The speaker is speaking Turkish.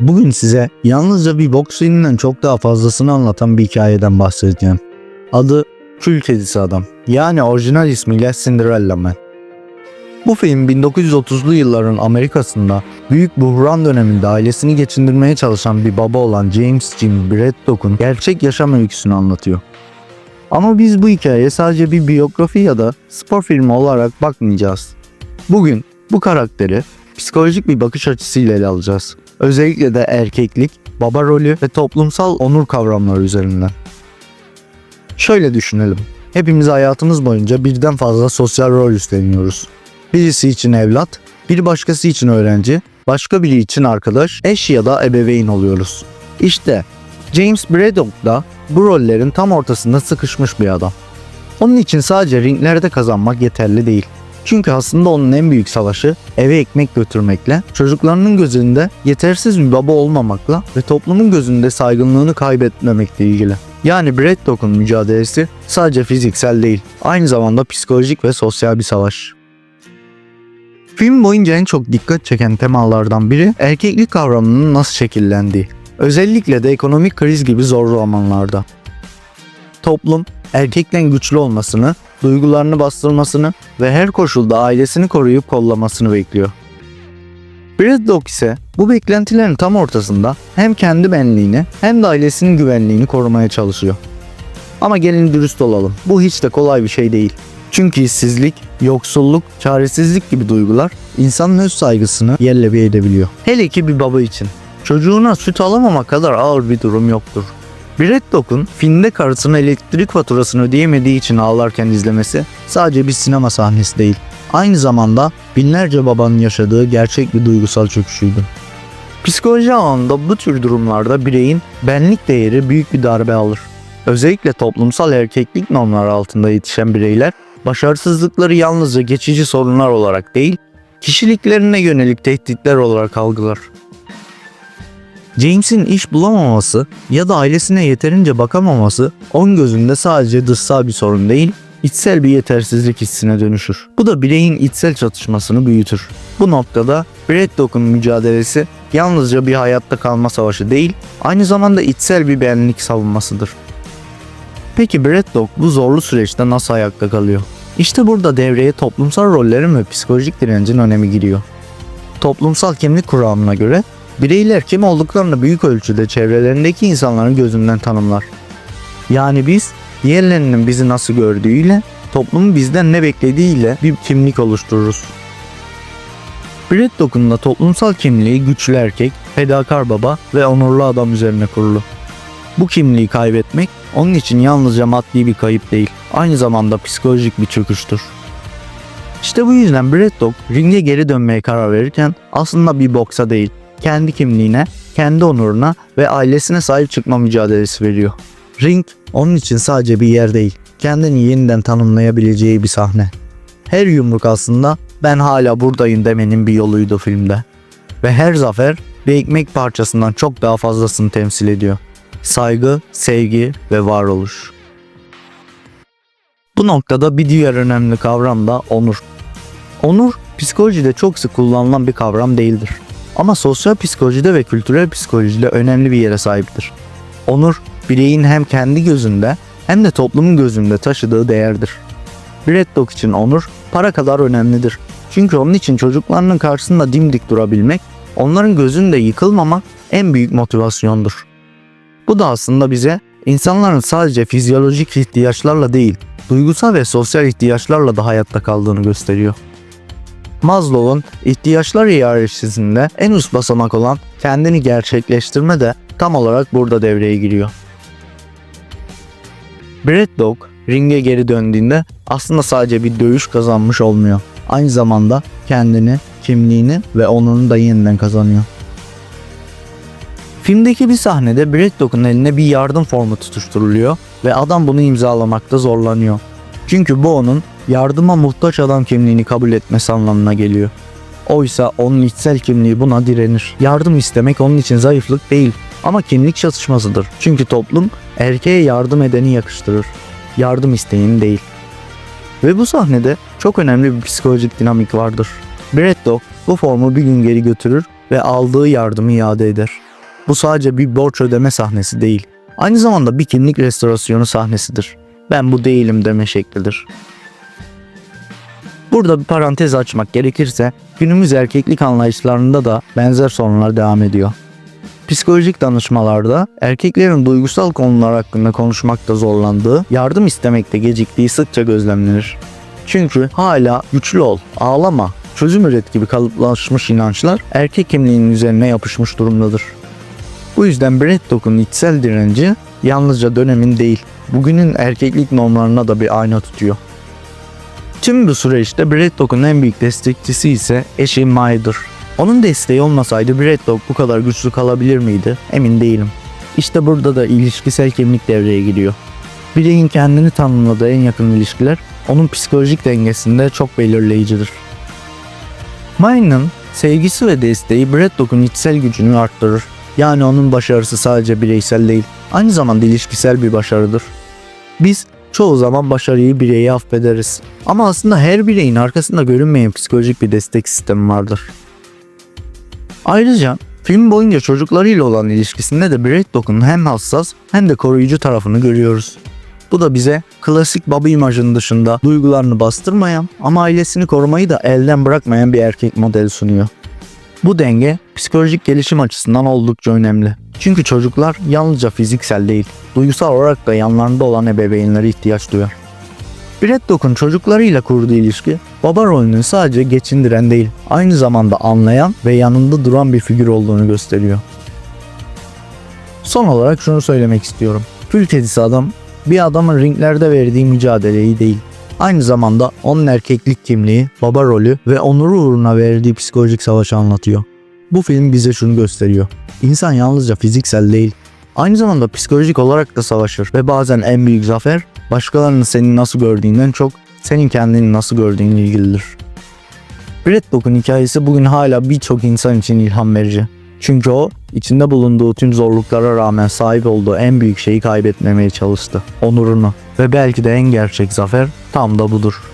Bugün size yalnızca bir boks filminden çok daha fazlasını anlatan bir hikayeden bahsedeceğim. Adı Kül Kedisi Adam. Yani orijinal ismiyle Cinderella Man. Bu film 1930'lu yılların Amerika'sında büyük buhran döneminde ailesini geçindirmeye çalışan bir baba olan James Jim Braddock'un gerçek yaşam öyküsünü anlatıyor. Ama biz bu hikayeye sadece bir biyografi ya da spor filmi olarak bakmayacağız. Bugün bu karakteri psikolojik bir bakış açısıyla ele alacağız. Özellikle de erkeklik, baba rolü ve toplumsal onur kavramları üzerinden. Şöyle düşünelim. Hepimiz hayatımız boyunca birden fazla sosyal rol üstleniyoruz. Birisi için evlat, bir başkası için öğrenci, başka biri için arkadaş, eş ya da ebeveyn oluyoruz. İşte James Braddock da bu rollerin tam ortasında sıkışmış bir adam. Onun için sadece ringlerde kazanmak yeterli değil. Çünkü aslında onun en büyük savaşı eve ekmek götürmekle, çocuklarının gözünde yetersiz bir baba olmamakla ve toplumun gözünde saygınlığını kaybetmemekle ilgili. Yani Braddock'un mücadelesi sadece fiziksel değil, aynı zamanda psikolojik ve sosyal bir savaş. Film boyunca en çok dikkat çeken temalardan biri erkeklik kavramının nasıl şekillendiği. Özellikle de ekonomik kriz gibi zor zamanlarda. Toplum erkekten güçlü olmasını, duygularını bastırmasını ve her koşulda ailesini koruyup kollamasını bekliyor. Braddock ise bu beklentilerin tam ortasında hem kendi benliğini hem de ailesinin güvenliğini korumaya çalışıyor. Ama gelin dürüst olalım. Bu hiç de kolay bir şey değil. Çünkü işsizlik, yoksulluk, çaresizlik gibi duygular insanın öz saygısını yerle bir edebiliyor. Hele ki bir baba için. Çocuğuna süt alamama kadar ağır bir durum yoktur. Braddock'un filmde karısının elektrik faturasını ödeyemediği için ağlarken izlemesi sadece bir sinema sahnesi değil. Aynı zamanda binlerce babanın yaşadığı gerçek bir duygusal çöküşüydü. Psikoloji alanında bu tür durumlarda bireyin benlik değeri büyük bir darbe alır. Özellikle toplumsal erkeklik normları altında yetişen bireyler başarısızlıkları yalnızca geçici sorunlar olarak değil, kişiliklerine yönelik tehditler olarak algılar. James'in iş bulamaması ya da ailesine yeterince bakamaması onun gözünde sadece dışsal bir sorun değil, içsel bir yetersizlik hissine dönüşür. Bu da bireyin içsel çatışmasını büyütür. Bu noktada Braddock'un mücadelesi yalnızca bir hayatta kalma savaşı değil, aynı zamanda içsel bir benlik savunmasıdır. Peki Braddock bu zorlu süreçte nasıl ayakta kalıyor? İşte burada devreye toplumsal rollerin ve psikolojik direncin önemi giriyor. Toplumsal kimlik kuramına göre bireyler kim olduklarını büyük ölçüde çevrelerindeki insanların gözünden tanımlar. Yani biz diğerlerinin bizi nasıl gördüğüyle, toplumun bizden ne beklediğiyle bir kimlik oluştururuz. Braddock'un da toplumsal kimliği güçlü erkek, fedakar baba ve onurlu adam üzerine kurulu. Bu kimliği kaybetmek onun için yalnızca maddi bir kayıp değil, aynı zamanda psikolojik bir çöküştür. İşte bu yüzden Braddock ringe geri dönmeye karar verirken aslında bir boksa değil, kendi kimliğine, kendi onuruna ve ailesine sahip çıkma mücadelesi veriyor. Ring onun için sadece bir yer değil, kendini yeniden tanımlayabileceği bir sahne. Her yumruk aslında ben hala buradayım demenin bir yoluydu filmde. Ve her zafer bir ekmek parçasından çok daha fazlasını temsil ediyor. Saygı, sevgi ve varoluş. Bu noktada bir diğer önemli kavram da onur. Onur psikolojide çok sık kullanılan bir kavram değildir. Ama sosyal psikolojide ve kültürel psikolojide önemli bir yere sahiptir. Onur, bireyin hem kendi gözünde hem de toplumun gözünde taşıdığı değerdir. Braddock için onur para kadar önemlidir. Çünkü onun için çocuklarının karşısında dimdik durabilmek, onların gözünde yıkılmamak en büyük motivasyondur. Bu da aslında bize insanların sadece fizyolojik ihtiyaçlarla değil, duygusal ve sosyal ihtiyaçlarla da hayatta kaldığını gösteriyor. Maslow'un ihtiyaçlar hiyerarşisinde en üst basamak olan kendini gerçekleştirme de tam olarak burada devreye giriyor. Braddock ringe geri döndüğünde aslında sadece bir dövüş kazanmış olmuyor. Aynı zamanda kendini, kimliğini ve onurunu da yeniden kazanıyor. Filmdeki bir sahnede Braddock'un eline bir yardım formu tutuşturuluyor ve adam bunu imzalamakta zorlanıyor. Çünkü bu onun yardıma muhtaç adam kimliğini kabul etmesi anlamına geliyor. Oysa onun içsel kimliği buna direnir. Yardım istemek onun için zayıflık değil ama kimlik çatışmasıdır. Çünkü toplum erkeğe yardım edeni yakıştırır. Yardım isteyeni değil. Ve bu sahnede çok önemli bir psikolojik dinamik vardır. Braddock bu formu bir gün geri götürür ve aldığı yardımı iade eder. Bu sadece bir borç ödeme sahnesi değil. Aynı zamanda bir kimlik restorasyonu sahnesidir. Ben bu değilim deme şeklidir. Burada bir parantez açmak gerekirse günümüz erkeklik anlayışlarında da benzer sorunlar devam ediyor. Psikolojik danışmalarda erkeklerin duygusal konular hakkında konuşmakta zorlandığı, yardım istemekte geciktiği sıkça gözlemlenir. Çünkü hala güçlü ol, ağlama, çözüm üret gibi kalıplaşmış inançlar erkek kimliğinin üzerine yapışmış durumdadır. Bu yüzden Braddock'un içsel direnci yalnızca dönemin değil, bugünün erkeklik normlarına da bir ayna tutuyor. Tüm bu süreçte Braddock'un en büyük destekçisi ise eşi May'dır. Onun desteği olmasaydı Braddock bu kadar güçlü kalabilir miydi? Emin değilim. İşte burada da ilişkisel kimlik devreye giriyor. Bireyin kendini tanımladığı en yakın ilişkiler onun psikolojik dengesinde çok belirleyicidir. May'ın sevgisi ve desteği Braddock'un içsel gücünü arttırır. Yani onun başarısı sadece bireysel değil, aynı zamanda ilişkisel bir başarıdır. Biz çoğu zaman başarıyı bireyi affederiz. Ama aslında her bireyin arkasında görünmeyen psikolojik bir destek sistemi vardır. Ayrıca film boyunca çocuklarıyla olan ilişkisinde de Braddock'un hem hassas hem de koruyucu tarafını görüyoruz. Bu da bize klasik baba imajının dışında duygularını bastırmayan ama ailesini korumayı da elden bırakmayan bir erkek modeli sunuyor. Bu denge psikolojik gelişim açısından oldukça önemli. Çünkü çocuklar yalnızca fiziksel değil, duygusal olarak da yanlarında olan ebeveynlere ihtiyaç duyar. Braddock'un çocuklarıyla kurduğu ilişki baba rolünü sadece geçindiren değil, aynı zamanda anlayan ve yanında duran bir figür olduğunu gösteriyor. Son olarak şunu söylemek istiyorum. Kül kedisi adam bir adamın ringlerde verdiği mücadeleyi değil, aynı zamanda onun erkeklik kimliği, baba rolü ve onuru uğruna verdiği psikolojik savaşı anlatıyor. Bu film bize şunu gösteriyor. İnsan yalnızca fiziksel değil, aynı zamanda psikolojik olarak da savaşır ve bazen en büyük zafer başkalarının seni nasıl gördüğünden çok senin kendini nasıl gördüğünle ilgilidir. Braddock'un hikayesi bugün hala birçok insan için ilham verici. Çünkü o içinde bulunduğu tüm zorluklara rağmen sahip olduğu en büyük şeyi kaybetmemeye çalıştı. Onurunu. Ve belki de en gerçek zafer tam da budur.